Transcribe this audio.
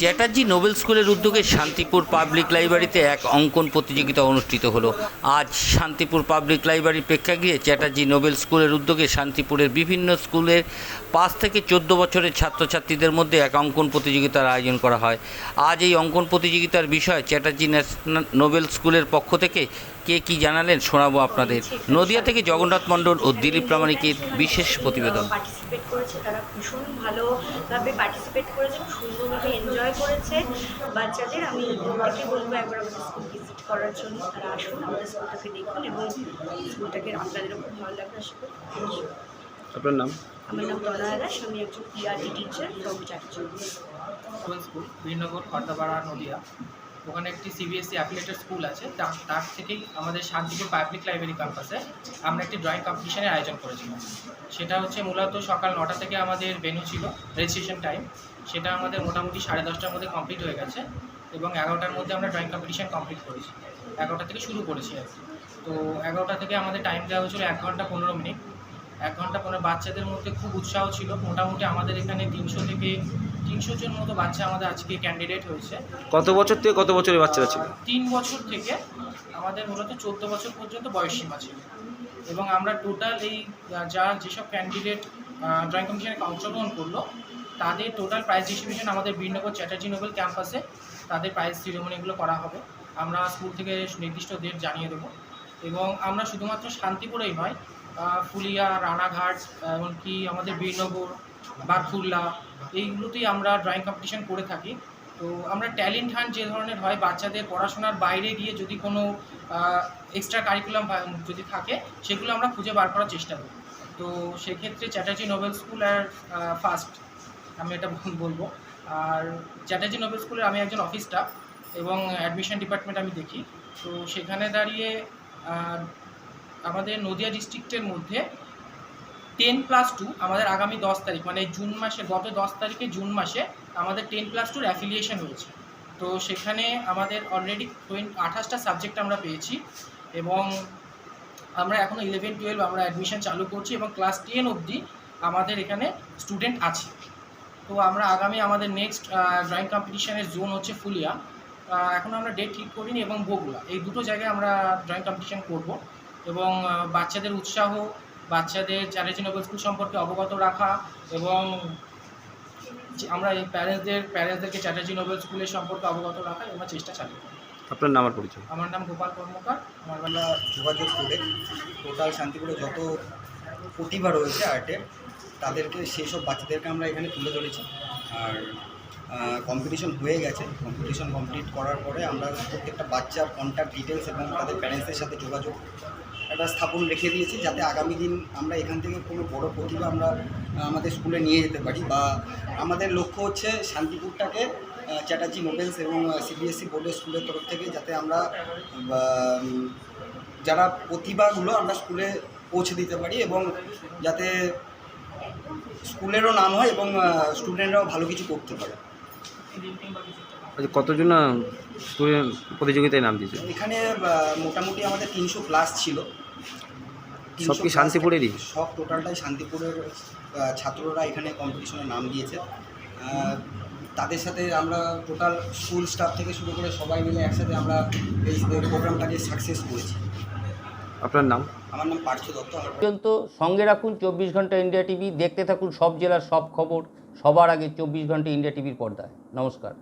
Chatterjee Nobel স্কুলের উদ্যোগে Shantipur public লাইব্রেরিতে এক অঙ্কন প্রতিযোগিতা অনুষ্ঠিত হলো। আজ শান্তিপুর পাবলিক লাইব্রেরি প্রেক্ষাগৃহে চ্যাটার্জি নোবেল স্কুলের উদ্যোগে শান্তিপুরের বিভিন্ন স্কুলের পাঁচ থেকে চোদ্দ বছরের ছাত্রছাত্রীদের মধ্যে এক অঙ্কন প্রতিযোগিতার আয়োজন করা হয়। আজ এই অঙ্কন প্রতিযোগিতার বিষয় চ্যাটার্জি ন্যাশনাল নোবেল স্কুলের পক্ষ থেকে কে কি জানালেন শোনাবো আপনাদের। নদিয়া থেকে জগন্নাথ মণ্ডল ও দিলীপ প্রামাণিকের বিশেষ প্রতিবেদন। পার্টিসিপেট করেছে তারা ভীষণ ভালোভাবে পার্টিসিপেট করেছে খুব সুন্দরভাবে এনজয় করেছে। বাচ্চাদের আমি প্রত্যেকে বলব একবার আমাদের স্কুল ভিজিট করার জন্য তারা আসুন আমাদের স্কুলটাকে দেখুন এবং স্কুলটাকে আপনাদেরও খুব ভালো লাগবে আশা করি। আপনার নাম? আমার নাম তনয়া দাস আমি একজন PRT teacher from Chakchur school Birnagar Khordapara Nadia. ওখানে একটি সিবিএসসি অ্যাফিলেটেড স্কুল আছে। তার থেকেই আমাদের শান্তিপুর পাবলিক লাইব্রেরি ক্যাম্পাসে আমরা একটি ড্রয়িং কম্পিটিশনের আয়োজন করেছিলাম। সেটা হচ্ছে মূলত সকাল নটা থেকে আমাদের ভেন্যু ছিল রেজিস্ট্রেশন টাইম সেটা আমাদের মোটামুটি সাড়ে দশটার মধ্যে কমপ্লিট হয়ে গেছে এবং এগারোটার মধ্যে আমরা ড্রয়িং কম্পিটিশন কমপ্লিট করেছি। এগারোটা থেকে শুরু করেছি আর কি। তো এগারোটা থেকে আমাদের টাইম দেওয়া হয়েছিল এক ঘণ্টা পনেরো মিনিট। এক ঘণ্টা পনেরো, বাচ্চাদের মধ্যে খুব উৎসাহ ছিল। মোটামুটি আমাদের এখানে তিনশো থেকে তিনশো জন মতো বাচ্চা আমাদের আজকে ক্যান্ডিডেট হয়েছে। কত বছর থেকে কত বছরের বাচ্চারা ছিল? তিন বছর থেকে আমাদের মূলত চোদ্দ বছর পর্যন্ত বয়স সীমা ছিল। এবং আমরা টোটাল এই যা যেসব ক্যান্ডিডেট ড্রয়িং কম্পিটিশনে অংশগ্রহণ করল তাদের টোটাল প্রাইজ ডিস্ট্রিবিউশন আমাদের বীরনগর চ্যাটার্জি নোবেল ক্যাম্পাসে তাদের প্রাইজ সিরিমনিগুলো করা হবে। আমরা স্কুল থেকে নির্দিষ্ট ডেট জানিয়ে দেবো। এবং আমরা শুধুমাত্র শান্তিপুরেই নয় ফুলিয়া রানাঘাট এমনকি আমাদের বীরনগর বারকুল্লা এইগুলোতেই আমরা ড্রয়িং কম্পিটিশন করে থাকি। তো আমরা ট্যালেন্ট হান্ট যে ধরনের হয়, বাচ্চাদের পড়াশোনার বাইরে গিয়ে যদি কোনো এক্সট্রা কারিকুলাম যদি থাকে, সেগুলো আমরা খুঁজে বার করার চেষ্টা করি। তো সেক্ষেত্রে চ্যাটার্জি নোবেল স্কুল আর ফার্স্ট আমি এটা বলব। আর চ্যাটার্জি নোবেল স্কুলের আমি একজন অফিস স্টাফ এবং অ্যাডমিশন ডিপার্টমেন্ট আমি দেখি। তো সেখানে দাঁড়িয়ে আমাদের নদিয়া ডিস্ট্রিক্টের মধ্যে টেন প্লাস টু আমাদের আগামী দশ তারিখ মানে জুন মাসে, গত দশ তারিখে জুন মাসে আমাদের টেন প্লাস টুর অ্যাফিলিয়েশন হয়েছে। তো সেখানে আমাদের অলরেডি আঠাশটা সাবজেক্ট আমরা পেয়েছি এবং আমরা এখনও ইলেভেন টুয়েলভ আমরা অ্যাডমিশন চালু করছি এবং ক্লাস টেন অবধি আমাদের এখানে স্টুডেন্ট আছে। তো আমরা আগামী আমাদের নেক্সট ড্রয়িং কম্পিটিশনের জোন হচ্ছে ফুলিয়া। এখন আমরা ডেট ঠিক করিনি এবং বগুড়া। এই দুটো জায়গায় আমরা ড্রয়িং কম্পিটিশন করব এবং বাচ্চাদের উৎসাহ বাচ্চাদের চ্যাটার্জি নোবেল স্কুল সম্পর্কে অবগত রাখা এবং আমরা এই প্যারেন্টসদের প্যারেন্টসদেরকে চ্যাটার্জি নোবেল স্কুলের সম্পর্কে অবগত রাখা এবং চেষ্টা চালিয়ে যাব। আপনার নাম আর পরিচয়? আমার নাম গোপাল কর্মকার। আমার আমরা যোগাযোগ করে টোটাল শান্তিপুরে যত প্রতিভা রয়েছে আর্টের তাদেরকে সেই সব বাচ্চাদেরকে আমরা এখানে তুলে ধরেছি। আর কম্পিটিশন হয়ে গেছে। কম্পিটিশন কমপ্লিট করার পরে আমরা প্রত্যেকটা বাচ্চার কন্ট্যাক্ট ডিটেলস এবং তাদের প্যারেন্টসের সাথে যোগাযোগ একটা স্থাপন রেখে দিয়েছি যাতে আগামী দিন আমরা এখান থেকে কোনো বড় প্রতিভা আমরা, আমাদের স্কুলে নিয়ে যেতে পারি বা আমাদের লক্ষ্য হচ্ছে শান্তিপুরটাকে চ্যাটার্জি নোবেলস এবং সিবিএসসি বোর্ডের স্কুলের তরফ থেকে যাতে আমরা যারা প্রতিভাগুলো আমরা স্কুলে পৌঁছে দিতে পারি এবং যাতে স্কুলেরও নাম হয় এবং স্টুডেন্টরাও ভালো কিছু করতে পারে। আচ্ছা কতজন স্টুডেন্ট প্রতিযোগিতায় নাম দিয়েছে? এখানে আহ, মোটামুটি আমাদের তিনশো প্লাস ছিল। 300 সব কি plus শান্তিপুরেরই? সব টোটালটাই শান্তিপুরের আহ, ছাত্ররা এখানে কম্পিটিশনে নাম দিয়েছে। আহ, তাদের সাথে আমরা টোটাল স্কুল স্টাফ থেকে শুরু করে সবাই মিলে একসাথে আমরা এই প্রোগ্রামটাকে সাকসেস করেছি। আপনার নাম? আমার নাম পার্থ দত্ত পর্যন্ত সঙ্গে রাখুন চব্বিশ ঘণ্টা ইন্ডিয়া টিভি দেখতে থাকুন সব জেলার সব খবর সবার আগে চব্বিশ ঘণ্টা ইন্ডিয়া টিভির পর্দায়। নমস্কার।